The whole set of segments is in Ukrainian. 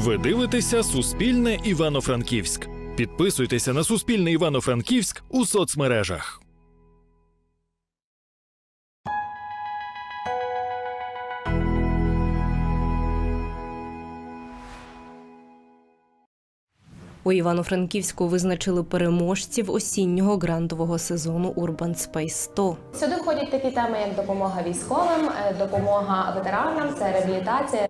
Ви дивитеся Суспільне Івано-Франківськ. Підписуйтеся на Суспільне Івано-Франківськ у соцмережах. У Івано-Франківську визначили переможців осіннього грантового сезону Urban Space 100. Сюди входять такі теми, як допомога військовим, е, допомога ветеранам, це реабілітація.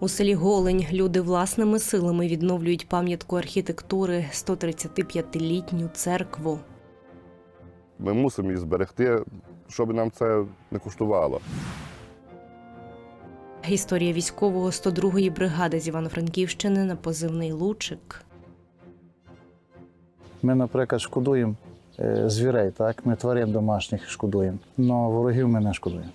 У селі Голень люди власними силами відновлюють пам'ятку архітектури 135-літню церкву. Ми мусимо їх зберегти, щоб нам це не коштувало. Історія військового 102-ї бригади з Івано-Франківщини на позивний Лучик. Ми, наприклад, шкодуємо е, звірей, так? Ми тварин домашніх шкодуємо. але ворогів ми не шкодуємо.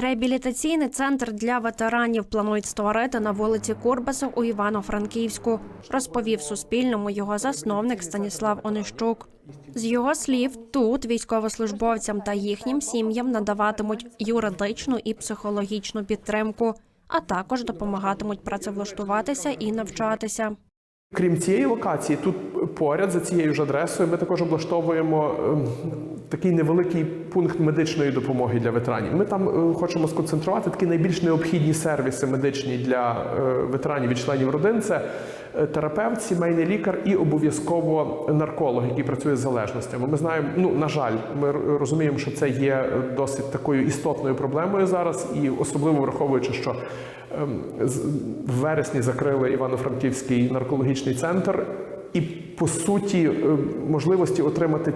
Реабілітаційний центр для ветеранів планують створити на вулиці Курбаса у Івано-Франківську, розповів Суспільному його засновник Станіслав Онищук. З його слів, тут військовослужбовцям та їхнім сім'ям надаватимуть юридичну і психологічну підтримку, а також допомагатимуть працевлаштуватися і навчатися. Крім цієї локації, тут поряд за цією ж адресою ми також облаштовуємо ем, такий невеликий пункт медичної допомоги для ветеранів. Ми там е, хочемо сконцентрувати такі найбільш необхідні сервіси медичні для е, ветеранів і членів родин. Це терапевт, сімейний лікар і обов'язково нарколог, який працює з залежностями. Ми знаємо, ну на жаль, ми розуміємо, що це є е, досить такою істотною проблемою зараз, і особливо враховуючи, що ем, в вересні закрили Івано-Франківський наркологічний центр, і по суті е, можливості отримати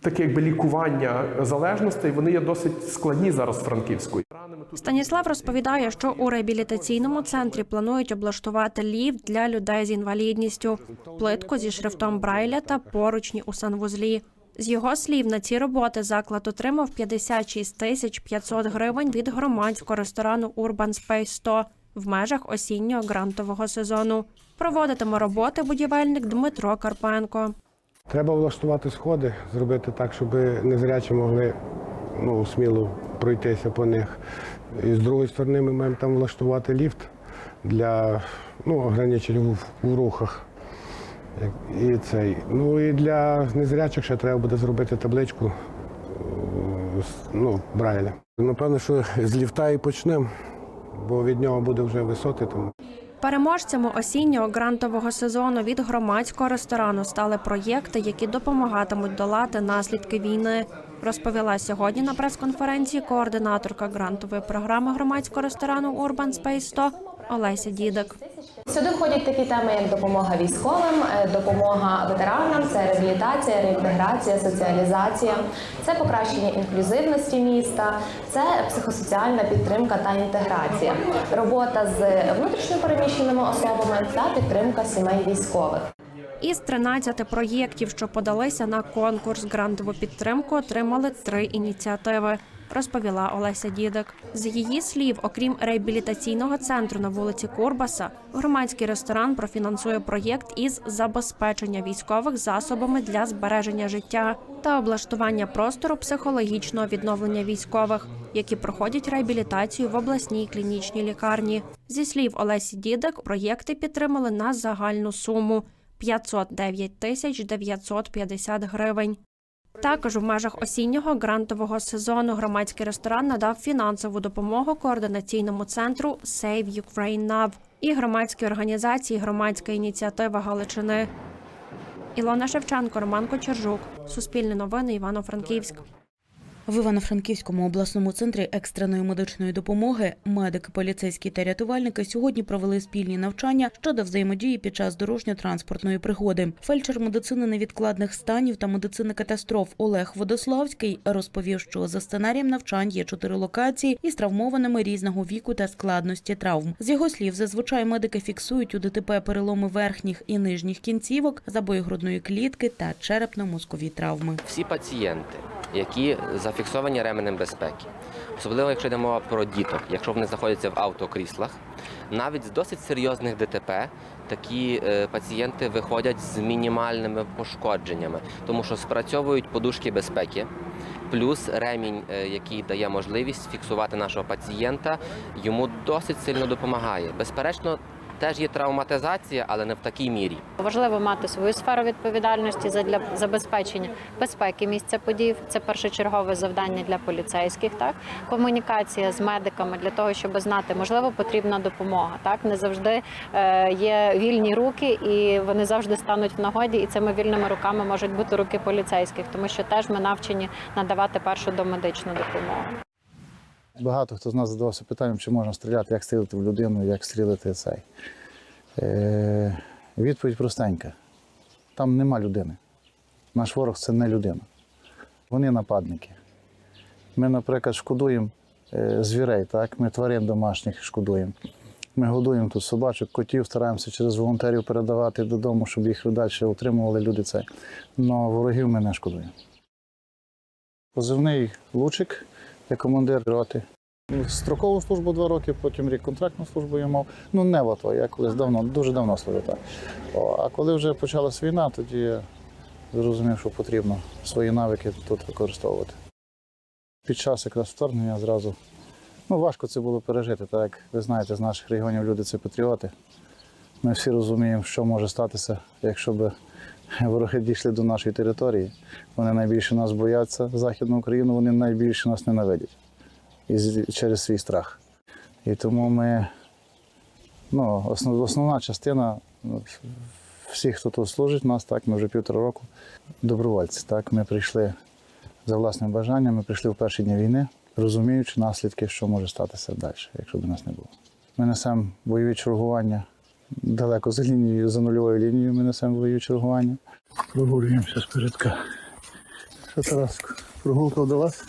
таке якби лікування залежностей, вони є досить складні зараз в Франківську. Станіслав розповідає, що у реабілітаційному центрі планують облаштувати ліфт для людей з інвалідністю, плитку зі шрифтом Брайля та поручні у санвузлі. З його слів, на ці роботи заклад отримав 56 тисяч 500 гривень від громадського ресторану Urban Space 100 в межах осіннього грантового сезону. Проводитиме роботи будівельник Дмитро Карпенко. Треба влаштувати сходи, зробити так, щоб незрячі могли ну, сміло пройтися по них. І з другої сторони ми маємо там влаштувати ліфт для ну, ограничень в, рухах. І цей. Ну і для незрячих ще треба буде зробити табличку е, ну, Брайля. Напевно, що з ліфта і почнемо, бо від нього буде вже висоти. Тому. Переможцями осіннього грантового сезону від громадського ресторану стали проєкти, які допомагатимуть долати наслідки війни. Розповіла сьогодні на прес-конференції координаторка грантової програми громадського ресторану Urban Space 100 Олеся Дідик. Сюди входять такі теми, як допомога військовим, е, допомога ветеранам, це реабілітація, реінтеграція, соціалізація, це покращення інклюзивності міста, це психосоціальна підтримка та інтеграція, робота з внутрішньопереміщеними особами та підтримка сімей військових. Із 13 проєктів, що подалися на конкурс грантову підтримку, отримали три ініціативи. Розповіла Олеся Дідик. З її слів, окрім реабілітаційного центру на вулиці Курбаса, громадський ресторан профінансує проєкт із забезпечення військових засобами для збереження життя та облаштування простору психологічного відновлення військових, які проходять реабілітацію в обласній клінічній лікарні. Зі слів Олесі Дідик, проєкти підтримали на загальну суму 509 тисяч 950 гривень. Також в межах осіннього грантового сезону громадський ресторан надав фінансову допомогу координаційному центру Save Ukraine Now і громадській організації Громадська ініціатива Галичини. Ілона Шевченко, Роман Кочержук, Суспільне новини, Івано-Франківськ. В Івано-Франківському обласному центрі екстреної медичної допомоги медики, поліцейські та рятувальники сьогодні провели спільні навчання щодо взаємодії під час дорожньо-транспортної пригоди. Фельдшер медицини невідкладних станів та медицини катастроф Олег Водославський розповів, що за сценарієм навчань є чотири локації із травмованими різного віку та складності травм. З його слів, зазвичай медики фіксують у ДТП переломи верхніх і нижніх кінцівок, забої грудної клітки та черепно-мозкові травми. всі пацієнти, які зафіксовані ременем безпеки, особливо якщо йде мова про діток, якщо вони знаходяться в автокріслах, Навіть з досить серйозних ДТП такі е, пацієнти виходять з мінімальними пошкодженнями, тому що спрацьовують подушки безпеки. Плюс ремінь, е, який дає можливість фіксувати нашого пацієнта, йому досить сильно допомагає. Безперечно, теж є травматизація, але не в такій мірі. Важливо мати свою сферу відповідальності для забезпечення безпеки місця подій. Це першочергове завдання для поліцейських. Так комунікація з медиками для того, щоб знати, можливо, потрібна допомога. Так не завжди е, є вільні руки, і вони завжди стануть в нагоді. І цими вільними руками можуть бути руки поліцейських, тому що теж ми навчені надавати першу домедичну допомогу. Багато хто з нас задавався питанням, чи можна стріляти, як стрілити в людину, як стрілити цей. Е, відповідь простенька. Там нема людини. Наш ворог це не людина. Вони нападники. Ми, наприклад, шкодуємо е, звірей, так? ми тварин домашніх шкодуємо. Ми годуємо тут собачок, котів, стараємося через волонтерів передавати додому, щоб їх далі утримували люди це. Но ворогів ми не шкодуємо. Позивний Лучик, я командир роти. Строкову службу два роки, потім рік контрактну службу я мав. Ну, не в АТО, я колись давно, дуже давно служив так. А коли вже почалась війна, тоді я зрозумів, що потрібно свої навики тут використовувати. Під час якраз вторгнення зразу ну, важко це було пережити. Так як ви знаєте, з наших регіонів люди це патріоти. Ми всі розуміємо, що може статися, якщо б вороги дійшли до нашої території. Вони найбільше нас бояться, Західну Україну, вони найбільше нас ненавидять через свій страх. І тому ми, ну, основ, основна частина ну, всіх, хто тут служить, нас так, ми вже півтора року добровольці. Так, ми прийшли за власним бажанням, ми прийшли в перші дні війни, розуміючи наслідки, що може статися далі, якщо б нас не було. Ми несемо бойові чергування далеко за лінією, за нульовою лінією ми несемо бойові чергування. Прогулюємося спередка. Що, Тараско, прогулка вдалась?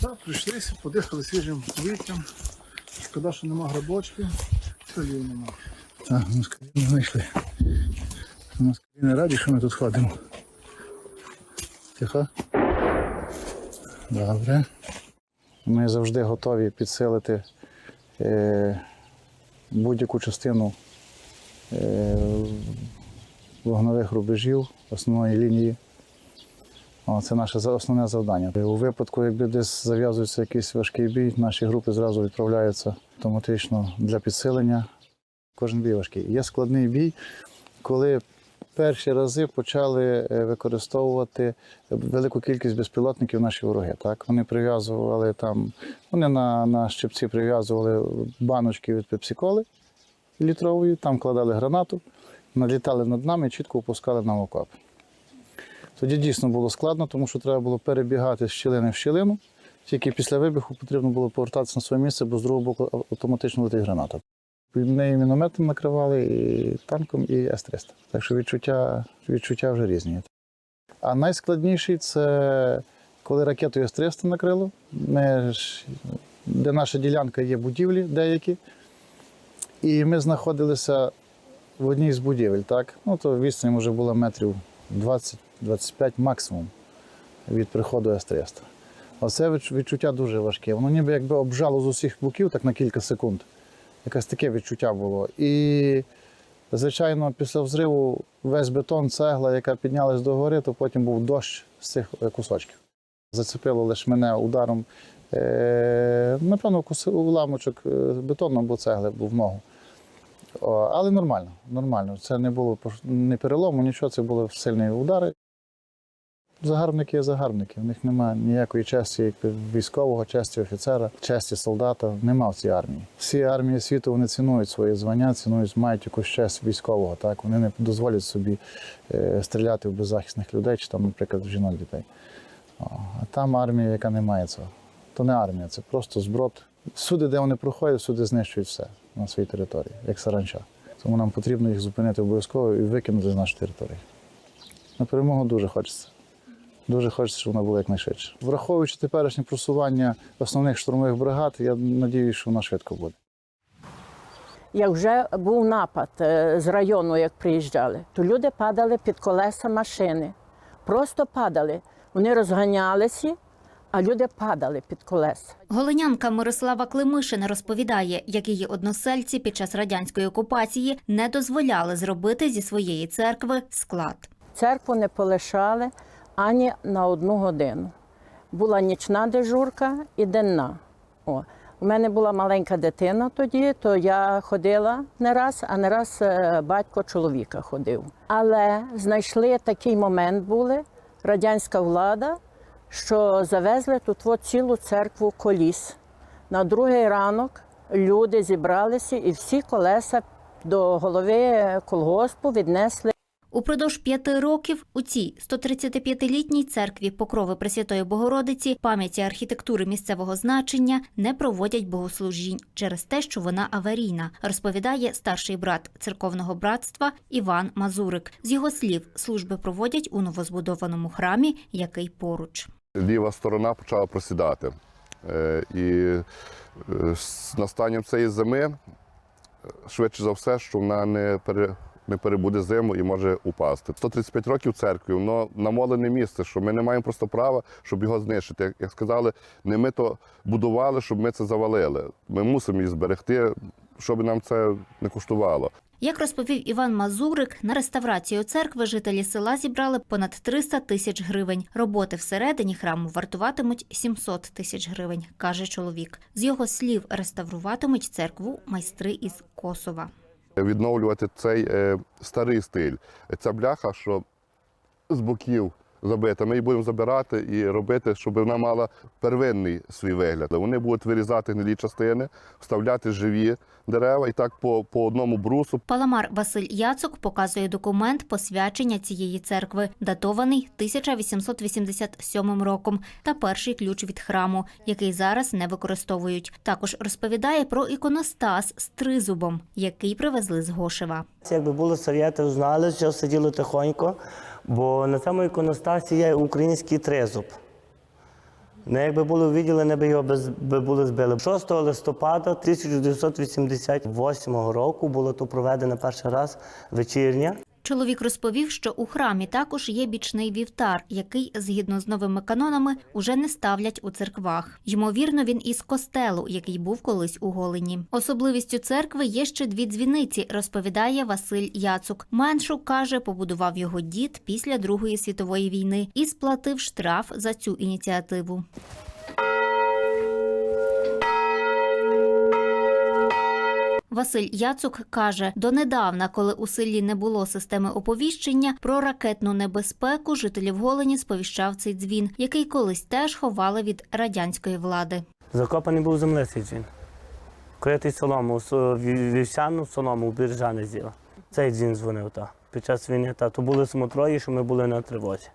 Так, прийшлися, подихали свіжим повітрям. Шкода, що нема грибочків, солів нема. Так, москалі не знайшли. Москалі не раді, що ми тут ходимо. Тихо. Добре. Ми завжди готові підсилити е, будь-яку частину вогнових рубежів, основної лінії. Це наше основне завдання. У випадку, якби десь зав'язується якийсь важкий бій, наші групи зразу відправляються автоматично для підсилення. Кожен бій важкий. Є складний бій, коли перші рази почали е, використовувати велику кількість безпілотників наші вороги. Так? Вони прив'язували там, вони на, на щипці прив'язували баночки від пепсиколи літрової, там кладали гранату, налітали над нами і чітко опускали нам в окоп. Тоді дійсно було складно, тому що треба було перебігати з щілини в щілину. Тільки після вибуху потрібно було повертатися на своє місце, бо з другого боку автоматично летить граната. Неї мінометом накривали і танком, і С-300. Так що відчуття, відчуття вже різні. А найскладніший це коли ракетою С-300 накрило. Ми де наша ділянка є будівлі деякі. І ми знаходилися в одній з будівель, так? Ну, то відстань може була метрів 20-25 максимум від приходу С-300. Оце відчуття дуже важке. Воно ніби якби обжало з усіх боків так на кілька секунд. Якесь таке відчуття було. І, звичайно, після взриву весь бетон, цегла, яка піднялась до гори, то потім був дощ з цих е, кусочків. Зацепило лише мене ударом, напевно, кус- уламочок е, бетону або цегли був ногу. Але нормально, нормально. Це не було не перелому, нічого, це були сильні удари. Загарбники є загарбники. В них немає ніякої честі військового, честі офіцера, честі солдата. Нема в цій армії. Всі армії світу вони цінують свої звання, цінують, мають якусь честь військового. Так? Вони не дозволять собі е, стріляти в беззахисних людей чи там, наприклад, в жінок дітей. А там армія, яка не має цього. То не армія, це просто зброд. Всюди, де вони проходять, всюди знищують все на своїй території, як саранча. Тому нам потрібно їх зупинити обов'язково і викинути з нашої території. На перемогу дуже хочеться. Дуже хочеться, щоб вона була якнайшвидше. Враховуючи теперішнє просування основних штурмових бригад, я сподіваюся, що вона швидко буде. Як вже був напад е, з району, як приїжджали, то люди падали під колеса машини. Просто падали. Вони розганялися, а люди падали під колеса. Голинянка Мирослава Климишина розповідає, як її односельці під час радянської окупації не дозволяли зробити зі своєї церкви склад. Церкву не полишали ані на одну годину. Була нічна дежурка і денна. О. У мене була маленька дитина тоді, то я ходила не раз, а не раз е, батько чоловіка ходив. Але знайшли такий момент були, радянська влада, що завезли тут цілу церкву коліс. На другий ранок люди зібралися і всі колеса до голови колгоспу віднесли. Упродовж п'яти років у цій 135-літній церкві Покрови Пресвятої Богородиці пам'яті архітектури місцевого значення не проводять богослужінь через те, що вона аварійна, розповідає старший брат церковного братства Іван Мазурик. З його слів, служби проводять у новозбудованому храмі, який поруч. Ліва сторона почала просідати. Е, І е, з настанням цієї зими, е, швидше за все, що вона не пере. Не перебуде зиму і може упасти. 135 років церкві, воно намолене місце, що ми не маємо просто права, щоб його знищити. Як, як сказали, не ми то будували, щоб ми це завалили. Ми мусимо її зберегти, щоб нам це не коштувало. Як розповів Іван Мазурик, на реставрацію церкви жителі села зібрали понад 300 тисяч гривень. Роботи всередині храму вартуватимуть 700 тисяч гривень, каже чоловік. З його слів, реставруватимуть церкву майстри із Косова. Відновлювати цей е, старий стиль. Ця бляха, що з боків забита, ми її будемо забирати і робити, щоб вона мала первинний свій вигляд. Вони будуть вирізати гнилі частини, вставляти живі дерева і так по, по одному брусу. Паламар Василь Яцук показує документ посвячення цієї церкви, датований 1887 роком, та перший ключ від храму, який зараз не використовують. Також розповідає про іконостас з тризубом, який привезли з Гошева. Якби були совєти, знали, що сиділи тихонько, бо на цьому іконостасі є український тризуб. Не якби було виділені, би його без, би були збили. 6 листопада 1988 року було тут проведено перший раз вечірня. Чоловік розповів, що у храмі також є бічний вівтар, який, згідно з новими канонами, уже не ставлять у церквах. Ймовірно, він із костелу, який був колись у Голені. Особливістю церкви є ще дві дзвіниці, розповідає Василь Яцук. Меншу каже, побудував його дід після Другої світової війни і сплатив штраф за цю ініціативу. Василь Яцук каже, донедавна, коли у селі не було системи оповіщення, про ракетну небезпеку жителів Голені сповіщав цей дзвін, який колись теж ховали від радянської влади. Закопаний був землицей джин. Критий солому, со- вівсяну солому біржани з'їла. Цей джин дзвонив та. Під час війни та. То були само троє, що ми були на тривозі.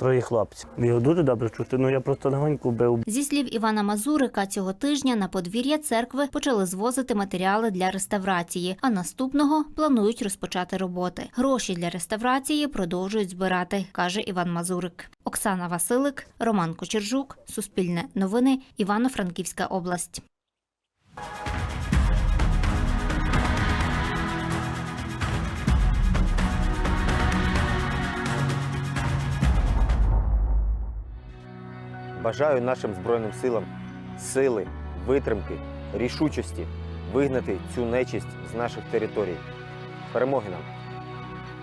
Троє хлопців. Його дуже добре чути. Ну я просто легонько бив. Зі слів Івана Мазурика, цього тижня на подвір'я церкви почали звозити матеріали для реставрації, а наступного планують розпочати роботи. Гроші для реставрації продовжують збирати, каже Іван Мазурик. Оксана Василик, Роман Кочержук, Суспільне новини, Івано-Франківська область. Бажаю нашим Збройним силам сили, витримки, рішучості вигнати цю нечисть з наших територій. Перемоги нам!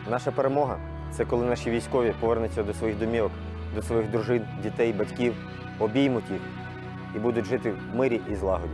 Наша перемога це коли наші військові повернуться до своїх домівок, до своїх дружин, дітей, батьків, обіймуть їх і будуть жити в мирі і злагоді.